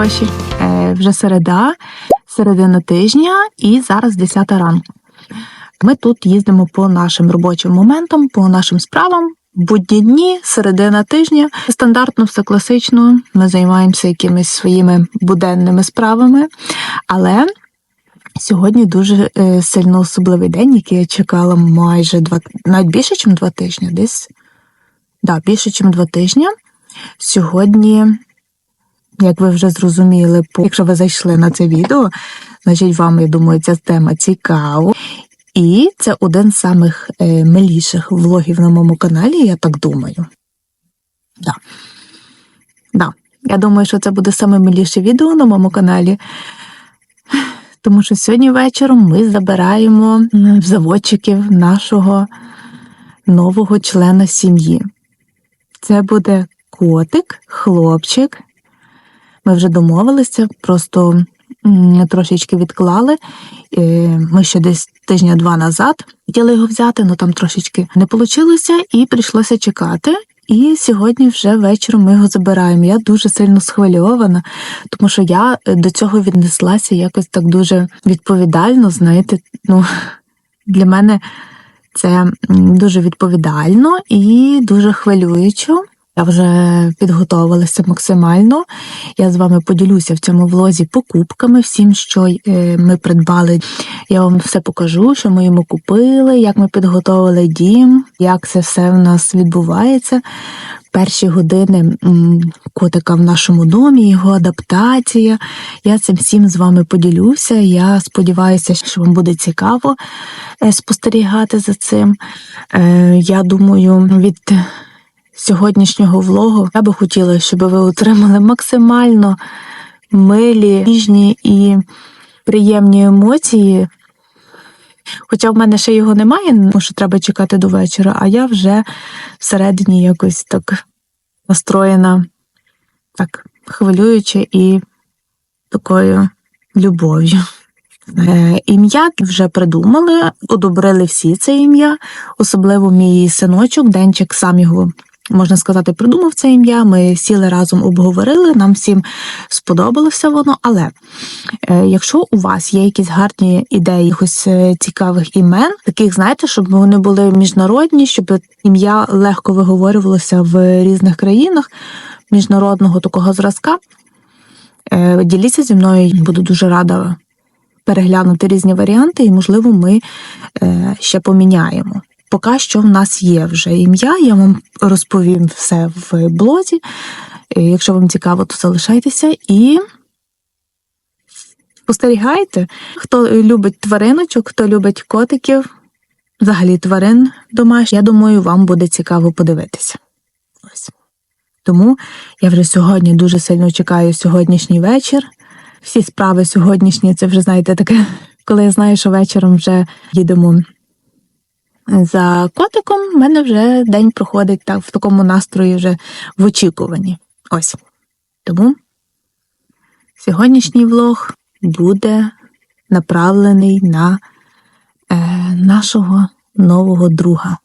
Хороші! Е, вже середа, середина тижня, і зараз 10 ранку. Ми тут їздимо по нашим робочим моментам, по нашим справам. Будні дні, середина тижня. Стандартно, все класично. Ми займаємося якимись своїми буденними справами. Але сьогодні дуже е, сильно особливий день, який я чекала майже два навіть більше, ніж два тижні. Десь да, більше, ніж два тижні. Сьогодні, як ви вже зрозуміли, якщо ви зайшли на це відео, значить вам, я думаю, ця тема цікава. І це один з самих е, миліших влогів на моєму каналі, я так думаю. Да. Да. Я думаю, що це буде саме відео на моєму каналі. Тому що сьогодні вечором ми забираємо в заводчиків нашого нового члена сім'ї. Це буде котик, хлопчик. Ми вже домовилися, просто трошечки відклали. Е, ми ще десь тижня-два назад хотіли його взяти, але там трошечки не вийшло, і прийшлося чекати. І сьогодні вже вечором ми його забираємо. Я дуже сильно схвильована, тому що я до цього віднеслася якось так дуже відповідально. Знаєте, ну для мене це дуже відповідально і дуже хвилюючо. Я вже підготовилася максимально. Я з вами поділюся в цьому влозі покупками, всім, що е, ми придбали. Я вам все покажу, що ми йому купили, як ми підготовили дім, як це все в нас відбувається. Перші години котика в нашому домі, його адаптація. Я цим всім з вами поділюся. Я сподіваюся, що вам буде цікаво е, спостерігати за цим. Е, я думаю, від сьогоднішнього влогу я би хотіла, щоб ви отримали максимально милі, ніжні і приємні емоції. Хоча в мене ще його немає, тому що треба чекати до вечора, а я вже всередині якось так настроєна, так хвилююче і такою любов'ю. Е, ім'я вже придумали, одобрили всі це ім'я, особливо мій синочок, Денчик сам його можна сказати, придумав це ім'я. Ми сіли разом обговорили, нам всім сподобалося воно. Але е, якщо у вас є якісь гарні ідеї, якихось е, цікавих імен, таких, знаєте, щоб вони були міжнародні, щоб ім'я легко виговорювалося в різних країнах міжнародного такого зразка, е, діліться зі мною, буду дуже рада. Переглянути різні варіанти, і, можливо, ми ще поміняємо. Поки що в нас є вже ім'я, я вам розповім все в блозі. Е, якщо вам цікаво, то залишайтеся і спостерігайте. Хто любить твариночок, хто любить котиків, взагалі тварин домашніх, я думаю, вам буде цікаво подивитися. Тому я вже сьогодні дуже сильно чекаю сьогоднішній вечір. Всі справи сьогоднішні, це вже, знаєте, таке, коли я знаю, що вечором вже їдемо за котиком в мене вже день проходить так в такому настрої вже в очікуванні. Ось. Тому сьогоднішній влог буде направлений на е, нашого нового друга.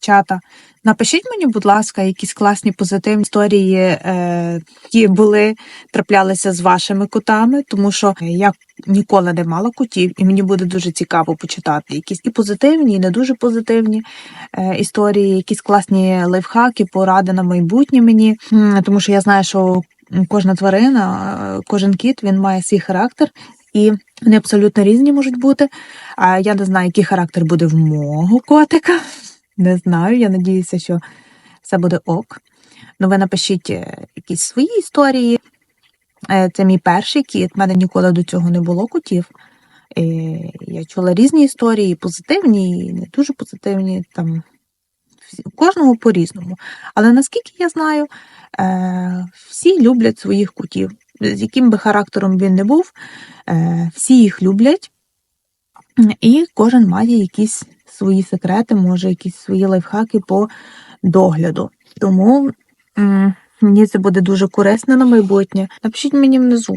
Чата. Напишіть мені, будь ласка, якісь класні позитивні історії, е, які були, траплялися з вашими котами, тому що я ніколи не мала котів, і мені буде дуже цікаво почитати якісь і позитивні, і не дуже позитивні е, історії, якісь класні лайфхаки, поради на майбутнє мені. Тому що я знаю, що кожна тварина, е, кожен кіт він має свій характер. І вони абсолютно різні можуть бути. А я не знаю, який характер буде в мого котика. Не знаю, я надіюся, що все буде ок. Ну, ви напишіть е, якісь свої історії. Е, це мій перший кіт, в мене ніколи до цього не було котів. Е, я чула різні історії, позитивні, і не дуже позитивні. Там у кожного по-різному. Але наскільки я знаю, всі люблять своїх котів. З яким би характером він не був, всі їх люблять, і кожен має якісь свої секрети, може, якісь свої лайфхаки по догляду. Тому мені це буде дуже корисно на майбутнє. Напишіть мені внизу.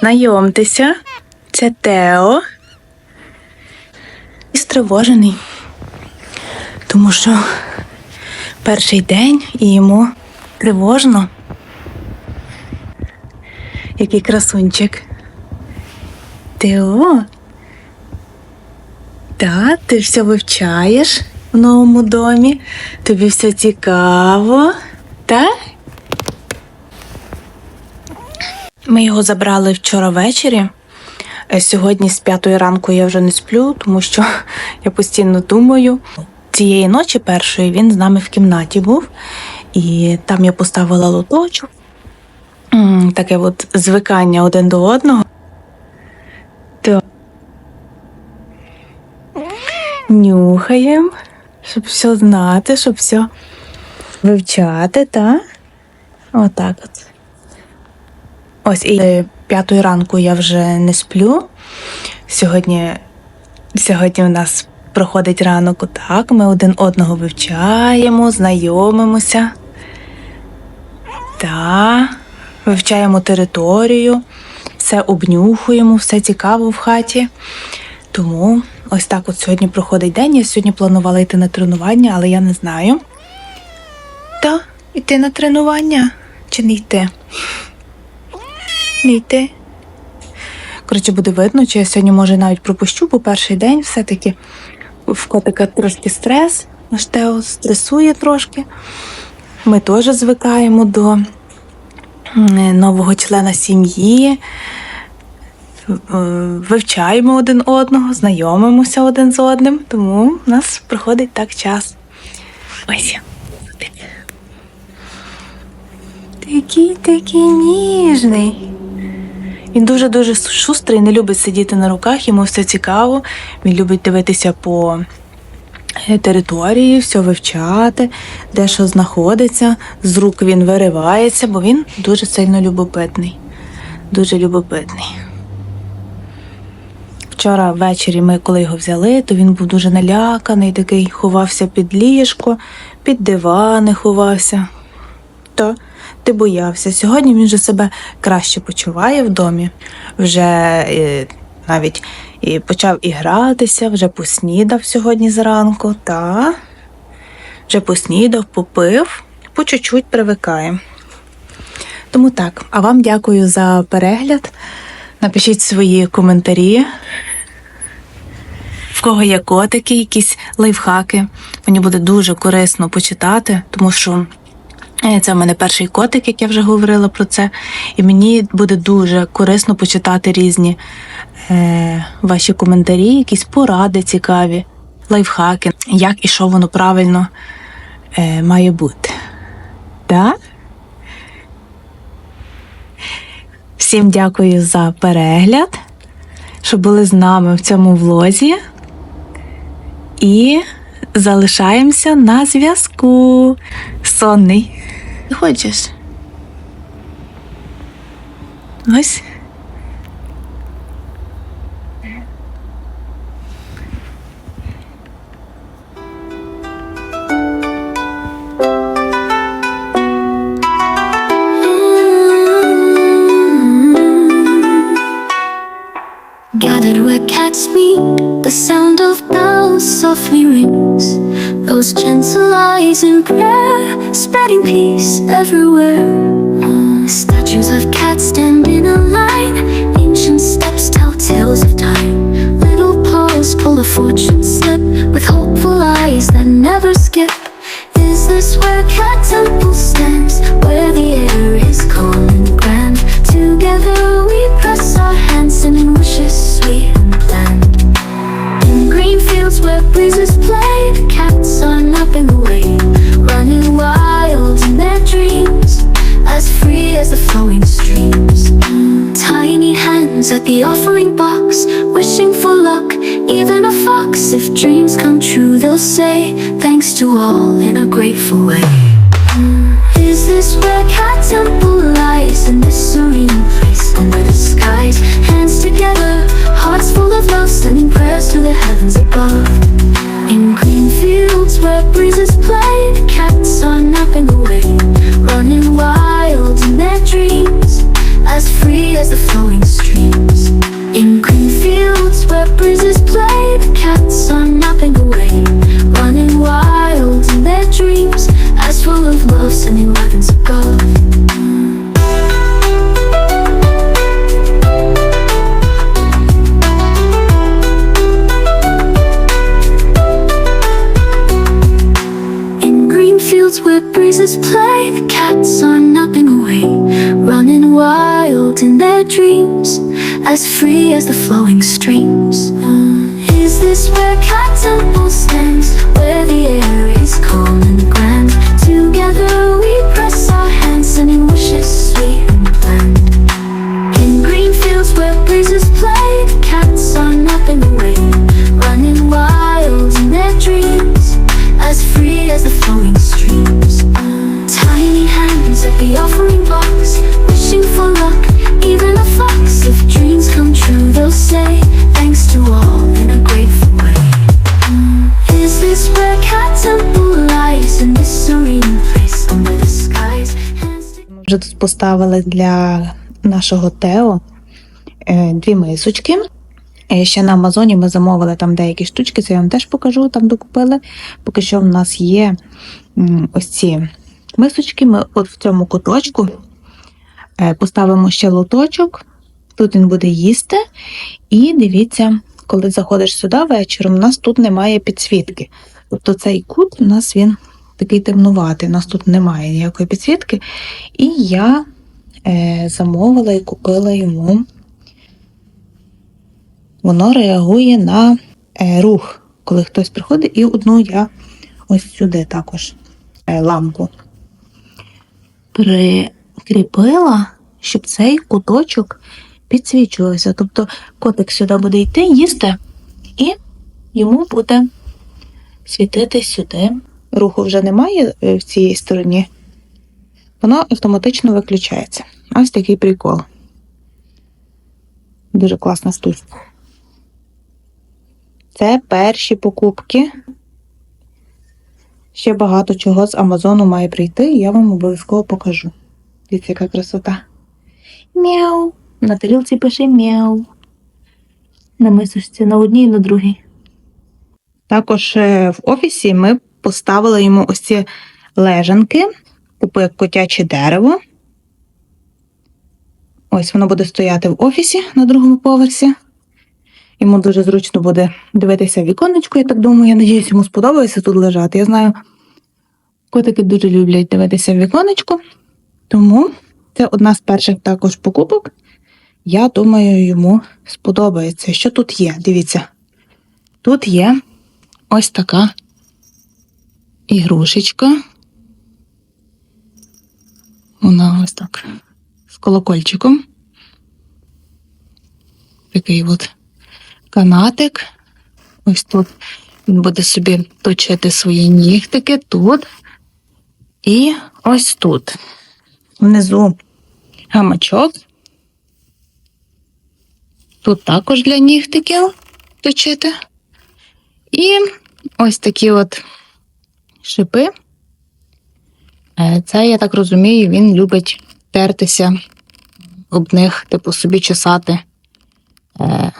Знайомтеся, це Тео. І стривожений, тому що перший день і йому тривожно. Який красунчик. Тео. Так, ти все вивчаєш в новому домі. Тобі все цікаво, так? Ми його забрали вчора ввечері. Е, Сьогодні з п'ятої ранку я вже не сплю, тому що я постійно думаю. Цієї ночі першої він з нами в кімнаті був, і там я поставила лоточок. Таке от звикання один до одного. То нюхаємо, щоб все знати, щоб все вивчати, так? Отак от. Ось і п'ятої ранку я вже не сплю. Сьогодні, сьогодні у нас проходить ранок отак. Ми один одного вивчаємо, знайомимося. Та вивчаємо територію, все обнюхуємо, все цікаво в хаті. Тому ось так от сьогодні проходить день. Я сьогодні планувала йти на тренування, але я не знаю. Та, йти на тренування чи не йти? Не йти. Коротше, буде видно, чи я сьогодні може навіть пропущу, бо перший день все-таки в котика трошки стрес, наш Тео стресує трошки. Ми теж звикаємо до нового члена сім'ї, е, вивчаємо один одного, знайомимося один з одним, тому в нас проходить так час. Ось. Такий такий ніжний. Він дуже-дуже шустрий, не любить сидіти на руках, йому все цікаво. Він любить дивитися по е, території, все вивчати, де що знаходиться. З рук він виривається, бо він дуже сильно любопитний. Дуже любопитний. Вчора ввечері ми, коли його взяли, то він був дуже наляканий, такий ховався під ліжко, під дивани ховався. То ти боявся. Сьогодні він вже себе краще почуває в домі, вже е, навіть і почав і гратися, вже поснідав сьогодні зранку, та вже поснідав, попив, по чуть-чуть привикає. Тому так, а вам дякую за перегляд. Напишіть свої коментарі. В кого є котики, якісь лайфхаки. Мені буде дуже корисно почитати, тому що Це в мене перший котик, як я вже говорила про це. І мені буде дуже корисно почитати різні е, ваші коментарі, якісь поради цікаві, лайфхаки, як і що воно правильно е, має бути. Так? Всім дякую за перегляд, що були з нами в цьому влозі. І залишаємося на зв'язку. Сонний. Ти хочеш? Ось. Softly rings. Those gentle eyes in prayer, spreading peace everywhere. Uh, Statues of cats stand in a line, ancient steps tell tales of time. Little paws pull a fortune slip, with hopeful eyes that never skip. Is this where Cat Temple stands, where the at the offering box, wishing for luck, even a fox. If dreams come true, they'll say thanks to all in a grateful way. Mm. Is this where Cat Temple lies in this breezes play, the cats are napping away, running wild in their dreams, as free as the flowing streams. Uh, Is this where Cat Temple stands, where the air is calm say thanks to all in a grateful way. Is this where Cat Temple lies in this serene place under the skies? Вже тут поставили для нашого Тео е, дві мисочки. Е, Ще на Амазоні ми замовили там деякі штучки, це я вам теж покажу, там докупили. Поки що в нас є ось ці мисочки. Ми от в цьому куточку е, поставимо ще лоточок. Тут він буде їсти. І дивіться, коли заходиш сюди вечором, у нас тут немає підсвітки. Тобто цей кут у нас він такий темнуватий, у нас тут немає ніякої підсвітки. І я е, замовила і купила йому. Воно реагує на е, рух, коли хтось приходить, і одну я ось сюди також е, лампу прикріпила, щоб цей куточок підсвічувався. Тобто котик сюди буде йти, їсти, і йому буде світити сюди. Руху вже немає е, в цій стороні, воно автоматично виключається. Ось такий прикол. Дуже класна штучка. Це перші покупки. Ще багато чого з Амазону має прийти, і я вам обов'язково покажу. Дивіться, яка красота. Мяу. На тарілці пише мяу. На мисочці на одній і на другій. Також е, в офісі ми поставили йому ось ці лежанки, типу як котяче дерево. Ось воно буде стояти в офісі на другому поверсі. Йому дуже зручно буде дивитися віконечко, я так думаю. Я надіюсь, йому сподобається тут лежати. Я знаю, котики дуже люблять дивитися в віконечко, тому це одна з перших також покупок. Я думаю, йому сподобається. Що тут є? Дивіться. Тут є ось така ігрушечка. Вона ось так з колокольчиком. Такий от канатик. Ось тут він буде собі точити свої нігтики тут. І ось тут. Внизу гамачок. Тут також для нігтиків точити. І ось такі от шипи. Е, Це, я так розумію, він любить тертися об них, типу собі чесати е,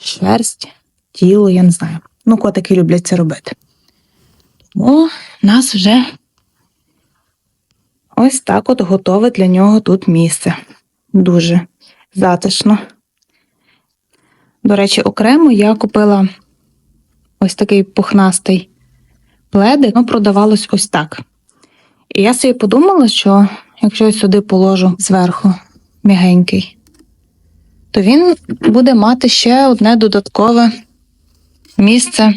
шерсть, тіло, я не знаю. Ну, котики люблять це робити. Тому нас вже ось так от готове для нього тут місце. Дуже затишно. До речі, окремо я купила ось такий пухнастий пледик, воно продавалось ось так. І я собі подумала, що якщо я сюди положу зверху м'ягенький, то він буде мати ще одне додаткове місце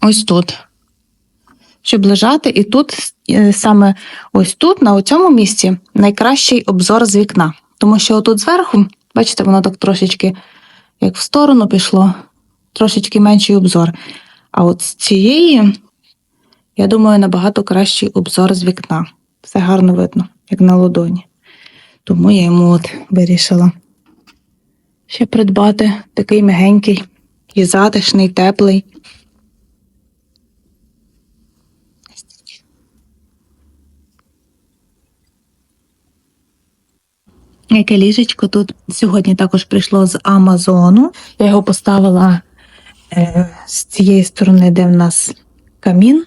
ось тут. Щоб лежати, і тут е, саме ось тут, на цьому місці, найкращий обзор з вікна. Тому що отут зверху, бачите, воно так трошечки як в сторону пішло, трошечки менший обзор. А от з цієї, я думаю, набагато кращий обзор з вікна. Все гарно видно, як на ладоні. Тому я йому от вирішила ще придбати такий мягенький і затишний, теплий. Яке ліжечко тут сьогодні також прийшло з Амазону. Я його поставила е, з цієї сторони, де в нас камін.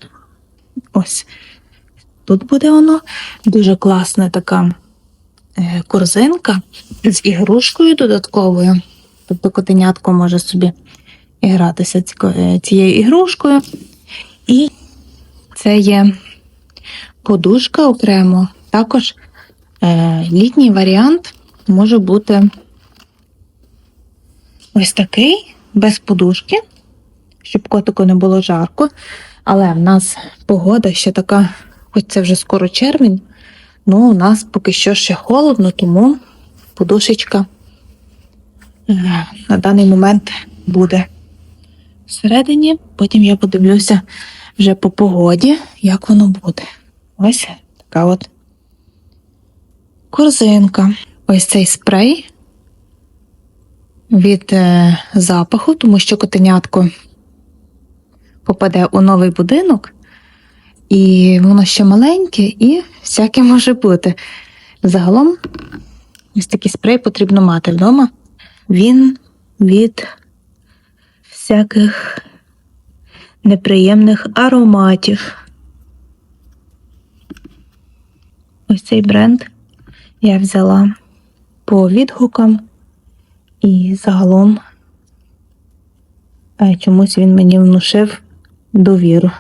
Ось тут буде воно. Дуже класна така е, корзинка з ігрушкою додатковою. Тобто котенятко може собі гратися е, цією ігрушкою. І це є подушка окремо. Також літній варіант може бути ось такий, без подушки, щоб котику не було жарко. Але в нас погода ще така, хоч це вже скоро червень, ну у нас поки що ще холодно, тому подушечка е, на даний момент буде всередині. Потім я подивлюся вже по погоді, як воно буде. Ось така от корзинка. Ось цей спрей від е, запаху, тому що котенятко попаде у новий будинок, і воно ще маленьке, і всяке може бути. Загалом, ось такий спрей потрібно мати вдома. Він від всяких неприємних ароматів. Ось цей бренд я взяла по відгукам, і загалом е, чомусь він мені внушив довіру.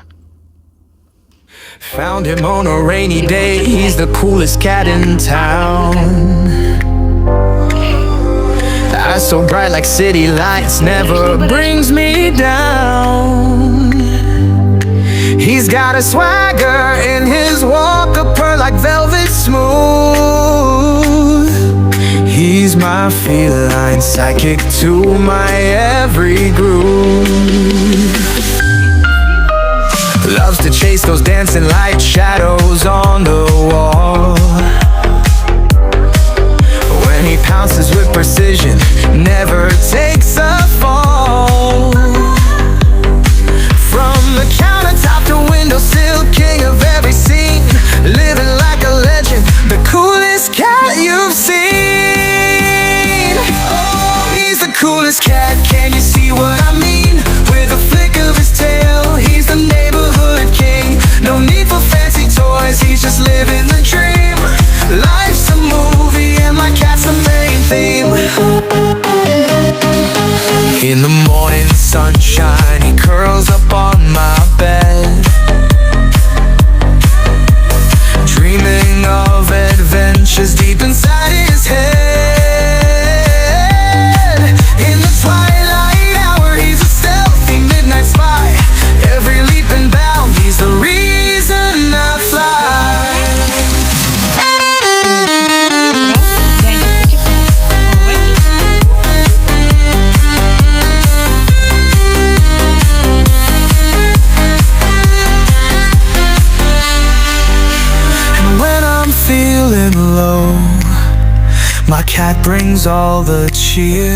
Found him on a rainy day, he's the coolest cat in town. Eyes so bright like city lights, never brings me down. He's got a swagger in his walk, a purr like velvet smooth. He's my feline psychic to my every groove. Loves to chase those dancing light shadows on the wall. When he pounces with precision, never takes a all the cheer.